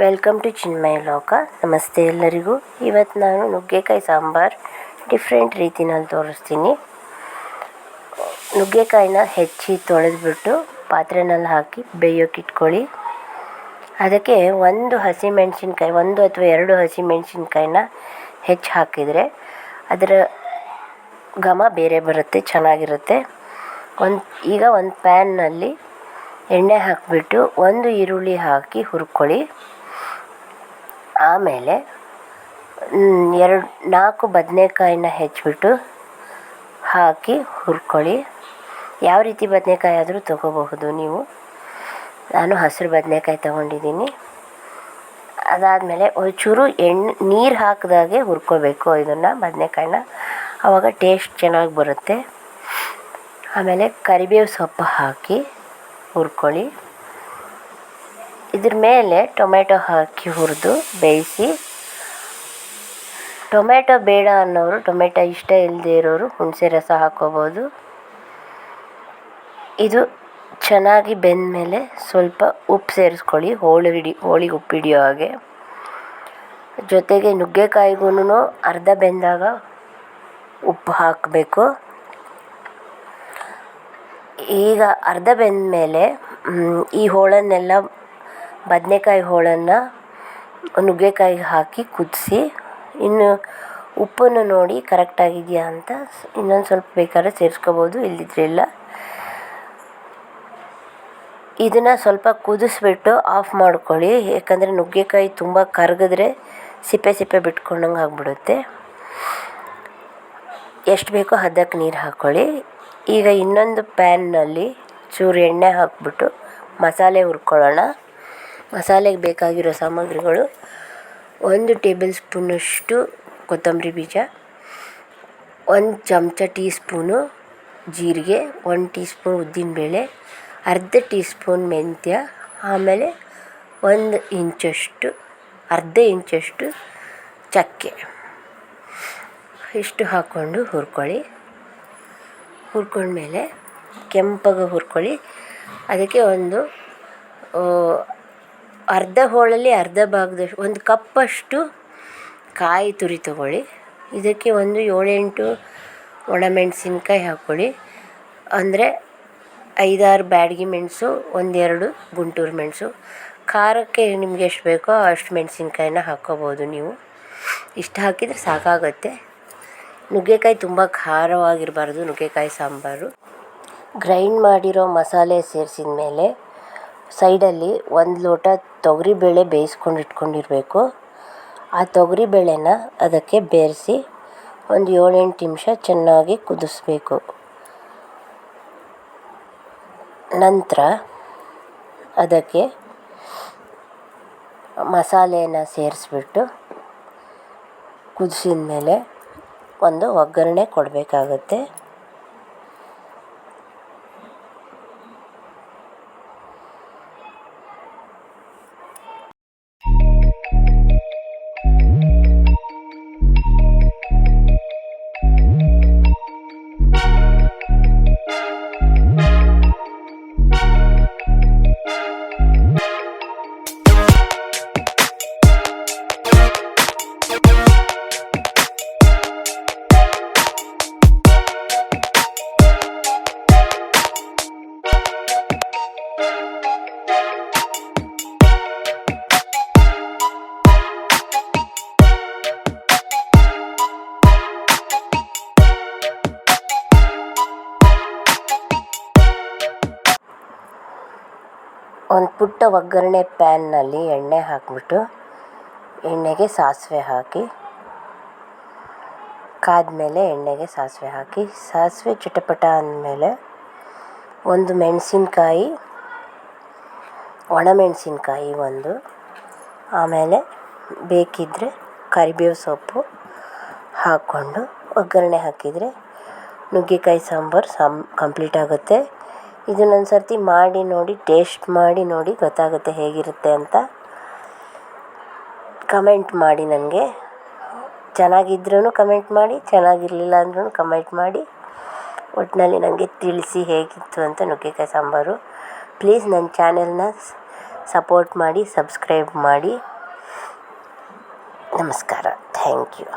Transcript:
Welcome to ಚಿನ್ಮಯ ಲೋಕ ನಮಸ್ತೆ ಎಲ್ಲರಿಗೂ. ಇವತ್ತು ನಾನು ನುಗ್ಗೆಕಾಯಿ ಸಾಂಬಾರು ಡಿಫ್ರೆಂಟ್ ರೀತಿನಲ್ಲಿ ತೋರಿಸ್ತೀನಿ. ನುಗ್ಗೆಕಾಯಿನ ಹೆಚ್ಚಿ ತೊಳೆದ್ಬಿಟ್ಟು ಪಾತ್ರೆನಲ್ಲಿ ಹಾಕಿ ಬೇಯೋಕೆ ಇಟ್ಕೊಳ್ಳಿ. ಅದಕ್ಕೆ ಒಂದು ಹಸಿಮೆಣಸಿನ್ಕಾಯಿ ಒಂದು ಅಥವಾ ಎರಡು ಹಸಿಮೆಣಸಿನ್ಕಾಯಿನ ಹೆಚ್ಚು ಹಾಕಿದರೆ ಅದರ ಘಮ ಬೇರೆ ಬರುತ್ತೆ, ಚೆನ್ನಾಗಿರುತ್ತೆ. ಒಂದು, ಈಗ ಒಂದು ಪ್ಯಾನ್ನಲ್ಲಿ ಎಣ್ಣೆ ಹಾಕಿಬಿಟ್ಟು ಒಂದು ಈರುಳ್ಳಿ ಹಾಕಿ ಹುರ್ಕೊಳ್ಳಿ. ಆಮೇಲೆ ಎರಡು, ನಾಲ್ಕು ಬದನೆಕಾಯಿನ ಹೆಚ್ಚಿಬಿಟ್ಟು ಹಾಕಿ ಹುರ್ಕೊಳ್ಳಿ. ಯಾವ ರೀತಿ ಬದನೆಕಾಯಿ ಆದರೂ ತೊಗೋಬಹುದು ನೀವು. ನಾನು ಹಸಿರು ಬದನೆಕಾಯಿ ತೊಗೊಂಡಿದ್ದೀನಿ. ಅದಾದಮೇಲೆ ಒಂಚೂರು ಎಣ್ಣೆ ನೀರು ಹಾಕಿದಾಗೆ ಹುರ್ಕೋಬೇಕು ಇದನ್ನು, ಬದನೆಕಾಯಿನ. ಆವಾಗ ಟೇಸ್ಟ್ ಚೆನ್ನಾಗಿ ಬರುತ್ತೆ. ಆಮೇಲೆ ಕರಿಬೇವು ಸೊಪ್ಪು ಹಾಕಿ ಹುರ್ಕೊಳ್ಳಿ. ಇದ್ರ ಮೇಲೆ ಟೊಮೆಟೊ ಹಾಕಿ ಹುರಿದು ಬೇಯಿಸಿ. ಟೊಮೆಟೊ ಬೇಡ ಅನ್ನೋರು, ಟೊಮೆಟೊ ಇಷ್ಟ ಇಲ್ಲದೆ ಇರೋರು ಹುಣಸೆ ರಸ ಹಾಕ್ಕೋಬೋದು ಇದು ಚೆನ್ನಾಗಿ ಬೆಂದ ಮೇಲೆ ಸ್ವಲ್ಪ ಉಪ್ಪು ಸೇರಿಸ್ಕೊಳ್ಳಿ, ಹೋಳಿ ಹಿಡಿ, ಹೋಳಿಗೆ ಉಪ್ಪು ಹಿಡಿಯೋ ಹಾಗೆ. ಜೊತೆಗೆ ನುಗ್ಗೆಕಾಯಿಗೂ ಅರ್ಧ ಬೆಂದಾಗ ಉಪ್ಪು ಹಾಕಬೇಕು. ಈಗ ಅರ್ಧ ಬೆಂದ ಮೇಲೆ ಈ ಹೋಳನ್ನೆಲ್ಲ ಬದನೆಕಾಯಿ ಹೋಳನ್ನು ನುಗ್ಗೆಕಾಯಿಗೆ ಹಾಕಿ ಕುದಿಸಿ, ಇನ್ನು ಉಪ್ಪನ್ನು ನೋಡಿ ಕರೆಕ್ಟಾಗಿದೆಯಾ ಅಂತ ಇನ್ನೊಂದು ಸ್ವಲ್ಪ ಬೇಕಾದ್ರೆ ಸೇರಿಸ್ಕೋಬೋದು ಇಲ್ಲದಿದ್ರೆ ಇಲ್ಲ. ಇದನ್ನು ಸ್ವಲ್ಪ ಕುದಿಸ್ಬಿಟ್ಟು ಆಫ್ ಮಾಡ್ಕೊಳ್ಳಿ, ಯಾಕಂದರೆ ನುಗ್ಗೆಕಾಯಿ ತುಂಬ ಕರಗಿದ್ರೆ ಸಿಪ್ಪೆ ಸಿಪ್ಪೆ ಬಿಟ್ಕೊಂಡಂಗೆ ಆಗಿಬಿಡುತ್ತೆ. ಎಷ್ಟು ಬೇಕೋ ಹದಕ್ಕೆ ನೀರು ಹಾಕ್ಕೊಳ್ಳಿ ಈಗ ಇನ್ನೊಂದು ಪ್ಯಾನ್ನಲ್ಲಿ ಚೂರು ಎಣ್ಣೆ ಹಾಕಿಬಿಟ್ಟು ಮಸಾಲೆ ಹುರ್ಕೊಳ್ಳೋಣ. ಮಸಾಲೆಗೆ ಬೇಕಾಗಿರೋ ಸಾಮಗ್ರಿಗಳು ಒಂದು ಟೇಬಲ್ ಸ್ಪೂನಷ್ಟು ಕೊತ್ತಂಬರಿ ಬೀಜ, ಒಂದು ಚಮಚ ಟೀ ಸ್ಪೂನು ಜೀರಿಗೆ, ಒಂದು ಟೀ ಸ್ಪೂನ್ ಉದ್ದಿನಬೇಳೆ, ಅರ್ಧ ಟೀ ಸ್ಪೂನ್ ಮೆಂತ್ಯ, ಆಮೇಲೆ ಒಂದು ಇಂಚಷ್ಟು, ಅರ್ಧ ಇಂಚಷ್ಟು ಚಕ್ಕೆ. ಇಷ್ಟು ಹಾಕ್ಕೊಂಡು ಹುರ್ಕೊಳ್ಳಿ. ಹುರ್ಕೊಂಡ್ಮೇಲೆ ಕೆಂಪಗೆ ಹುರ್ಕೊಳ್ಳಿ. ಅದಕ್ಕೆ ಒಂದು ಅರ್ಧ ಹೋಳಲ್ಲಿ ಅರ್ಧ ಭಾಗದಷ್ಟು ಒಂದು ಕಪ್ಪಷ್ಟು ಕಾಯಿ ತುರಿ ತಗೊಳ್ಳಿ. ಇದಕ್ಕೆ ಒಂದು ಏಳೆಂಟು ಒಣಮೆಣಸಿನ್ಕಾಯಿ ಹಾಕ್ಕೊಳ್ಳಿ. ಅಂದರೆ ಐದಾರು ಬ್ಯಾಡಗಿ ಮೆಣಸು, ಒಂದೆರಡು ಗುಂಟೂರು ಮೆಣಸು. ಖಾರಕ್ಕೆ ನಿಮ್ಗೆ ಎಷ್ಟು ಬೇಕೋ ಅಷ್ಟು ಮೆಣಸಿನ್ಕಾಯಿನ ಹಾಕ್ಕೋಬೋದು ನೀವು. ಇಷ್ಟು ಹಾಕಿದರೆ ಸಾಕಾಗುತ್ತೆ. ನುಗ್ಗೆಕಾಯಿ ತುಂಬ ಖಾರವಾಗಿರಬಾರ್ದು, ನುಗ್ಗೆಕಾಯಿ ಸಾಂಬಾರು. ಗ್ರೈಂಡ್ ಮಾಡಿರೋ ಮಸಾಲೆ ಸೇರಿಸಿದ ಮೇಲೆ ಸೈಡಲ್ಲಿ ಒಂದು ಲೋಟ ತೊಗರಿಬೇಳೆ ಬೇಯಿಸ್ಕೊಂಡು ಇಟ್ಕೊಂಡಿರಬೇಕು. ಆ ತೊಗರಿಬೇಳೆನ ಅದಕ್ಕೆ ಬೆರೆಸಿ ಒಂದು ಏಳೆಂಟು ನಿಮಿಷ ಚೆನ್ನಾಗಿ ಕುದಿಸ್ಬೇಕು. ನಂತರ ಅದಕ್ಕೆ ಮಸಾಲೆನ ಸೇರಿಸ್ಬಿಟ್ಟು ಕುದಿಸಿದ ಮೇಲೆ ಒಂದು ಒಗ್ಗರಣೆ ಕೊಡಬೇಕಾಗತ್ತೆ. ಒಂದು ಪುಟ್ಟ ಒಗ್ಗರಣೆ ಪ್ಯಾನ್ನಲ್ಲಿ ಎಣ್ಣೆ ಹಾಕಿಬಿಟ್ಟು ಎಣ್ಣೆಗೆ ಸಾಸಿವೆ ಹಾಕಿ, ಕಾದ್ಮೇಲೆ ಎಣ್ಣೆಗೆ ಸಾಸಿವೆ ಹಾಕಿ, ಸಾಸಿವೆ ಚಿಟಪಟ ಅಂದಮೇಲೆ ಒಂದು ಮೆಣಸಿನ್ಕಾಯಿ ಒಣಮೆಣಸಿನ್ಕಾಯಿ ಒಂದು, ಆಮೇಲೆ ಬೇಕಿದ್ದರೆ ಕರಿಬೇವು ಸೊಪ್ಪು ಹಾಕ್ಕೊಂಡು ಒಗ್ಗರಣೆ ಹಾಕಿದರೆ ನುಗ್ಗೆಕಾಯಿ ಸಾಂಬಾರು ಸಾಮ್ ಕಂಪ್ಲೀಟ್ ಆಗುತ್ತೆ. ಇದನ್ನೊಂದು ಸರ್ತಿ ಮಾಡಿ ನೋಡಿ, ಟೇಸ್ಟ್ ಮಾಡಿ ನೋಡಿ ಗೊತ್ತಾಗುತ್ತೆ ಹೇಗಿರುತ್ತೆ ಅಂತ. ಕಮೆಂಟ್ ಮಾಡಿ ನನಗೆ. ಚೆನ್ನಾಗಿದ್ರೂ ಕಮೆಂಟ್ ಮಾಡಿ, ಚೆನ್ನಾಗಿರಲಿಲ್ಲ ಅಂದ್ರೂ ಕಮೆಂಟ್ ಮಾಡಿ. ಒಟ್ಟಿನಲ್ಲಿ ನನಗೆ ತಿಳಿಸಿ ಹೇಗಿತ್ತು ಅಂತ ನುಗ್ಗೆಕಾಯಿ ಸಾಂಬಾರು. ಪ್ಲೀಸ್ ನನ್ನ ಚಾನೆಲ್ನ ಸಪೋರ್ಟ್ ಮಾಡಿ ಸಬ್ಸ್ಕ್ರೈಬ್ ಮಾಡಿ. ನಮಸ್ಕಾರ. Thank you